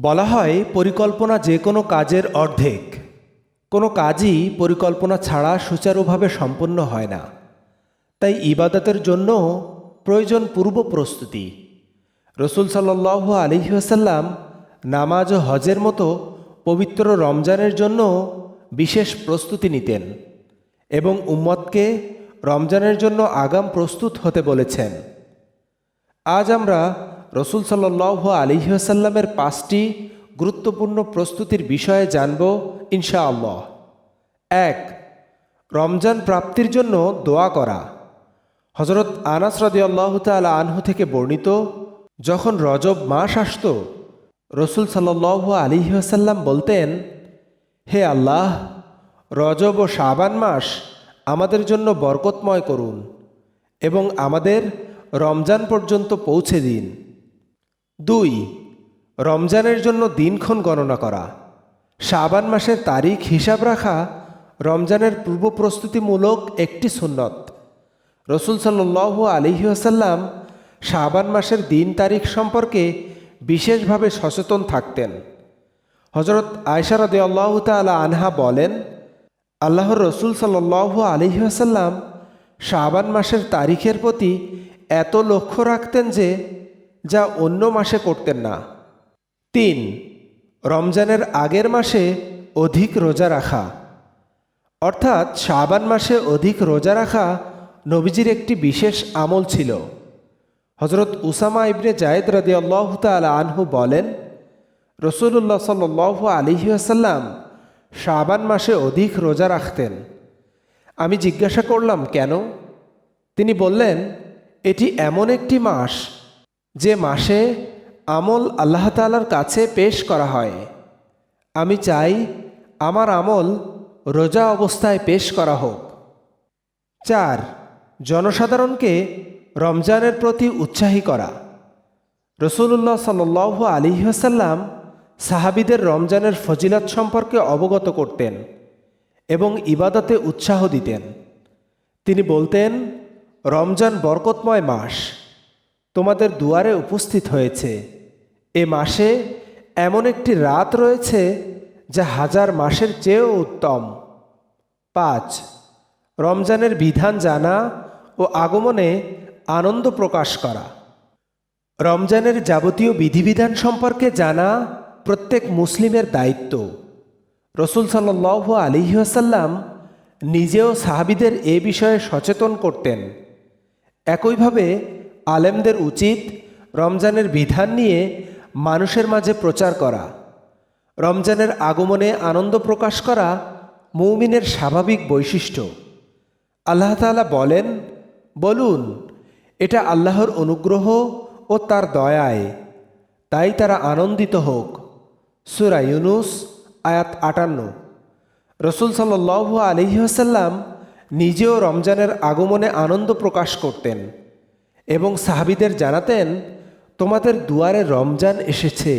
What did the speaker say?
বলা হয় পরিকল্পনা যে কোনো কাজের অর্ধেক। কোনো কাজই পরিকল্পনা ছাড়া সুচারুভাবে সম্পন্ন হয় না। তাই ইবাদতের জন্য প্রয়োজন পূর্ব প্রস্তুতি। রসুল সাল্লাহ আলিহাসাল্লাম নামাজ ও হজের মতো পবিত্র রমজানের জন্য বিশেষ প্রস্তুতি নিতেন এবং উম্মতকে রমজানের জন্য আগাম প্রস্তুত হতে বলেছেন। আজ আমরা রসুল সাল্লাহ আলিহাসাল্লামের পাঁচটি গুরুত্বপূর্ণ প্রস্তুতির বিষয়ে জানব ইনশাআল্লাহ। এক, রমজান প্রাপ্তির জন্য দোয়া করা। হজরত আনাস রদিয়াল্লাহ তালা আনহু থেকে বর্ণিত, যখন রজব মাস আসত, রসুল সাল্লাহ আলিহাসাল্লাম বলতেন, হে আল্লাহ, রজব ও শাবান মাস আমাদের জন্য বরকতময় করুন এবং আমাদের রমজান পর্যন্ত পৌঁছে দিন। দুই, রমজানের জন্য দিনক্ষণ গণনা করা। শাবান মাসের তারিখ হিসাব রাখা রমজানের পূর্ব প্রস্তুতিমূলক একটি সুন্নত। রসুল সাল্লাহ আলিহাসাল্লাম শাবান মাসের দিন তারিখ সম্পর্কে বিশেষভাবে সচেতন থাকতেন। হজরত আয়সারদ আল্লাহ তালা আনহা বলেন, আল্লাহর রসুল সাল্লাহ আলিহাসাল্লাম শাবান মাসের তারিখের প্রতি এত লক্ষ্য রাখতেন যে যা অন্য মাসে করতেন না। তিন, রমজানের আগের মাসে অধিক রোজা রাখা। অর্থাৎ শাবান মাসে অধিক রোজা রাখা নবীজির একটি বিশেষ আমল ছিল। হজরত উসামা ইবনে জায়দ রদি আল্লাহ তালা আনহু বলেন রসুল্লাহ সাল আলিহি আসাল্লাম শাবান মাসে অধিক রোজা রাখতেন। আমি জিজ্ঞাসা করলাম, কেন? তিনি বললেন, এটি এমন একটি মাস যে মাসে আমল আল্লাহ তালার কাছে পেশ করা হয়, আমি চাই আমার আমল রোজা অবস্থায় পেশ করা হোক। চার, জনসাধারণকে রমজানের প্রতি উৎসাহী করা। রসুল্লাহ সাল আলিহাসাল্লাম সাহাবিদের রমজানের ফজিলত সম্পর্কে অবগত করতেন এবং ইবাদতে উৎসাহ দিতেন। তিনি বলতেন, রমজান বরকতময় মাস। তোমাদের দুয়ারে উপস্থিত হয়েছে। এ মাসে এমন একটি রাত রয়েছে যা হাজার মাসের চেয়েও উত্তম। পাঁচ, রমজানের বিধান জানা ও আগমনে আনন্দ প্রকাশ করা। রমজানের যাবতীয় বিধিবিধান সম্পর্কে জানা প্রত্যেক মুসলিমের দায়িত্ব। রসুল সাল্লাহ আলিহাসাল্লাম নিজেও সাহাবিদের এ বিষয়ে সচেতন করতেন। একইভাবে আলেমদের উচিত রমজানের বিধান নিয়ে মানুষের মাঝে প্রচার করা। রমজানের আগমনে আনন্দ প্রকাশ করা মৌমিনের স্বাভাবিক বৈশিষ্ট্য। আল্লাহ তালা বলেন, বলুন, এটা আল্লাহর অনুগ্রহ ও তার দয়ায়। তাই তারা আনন্দিত হোক। সুরা ইউনুস, আয়াত আটান্ন। রসুল সাল্লাহ আলিহাসাল্লাম নিজেও রমজানের আগমনে আনন্দ প্রকাশ করতেন। এবং সাহাবিদের জানাতেন তোমাদের দুয়ারে রমজান এসেছে।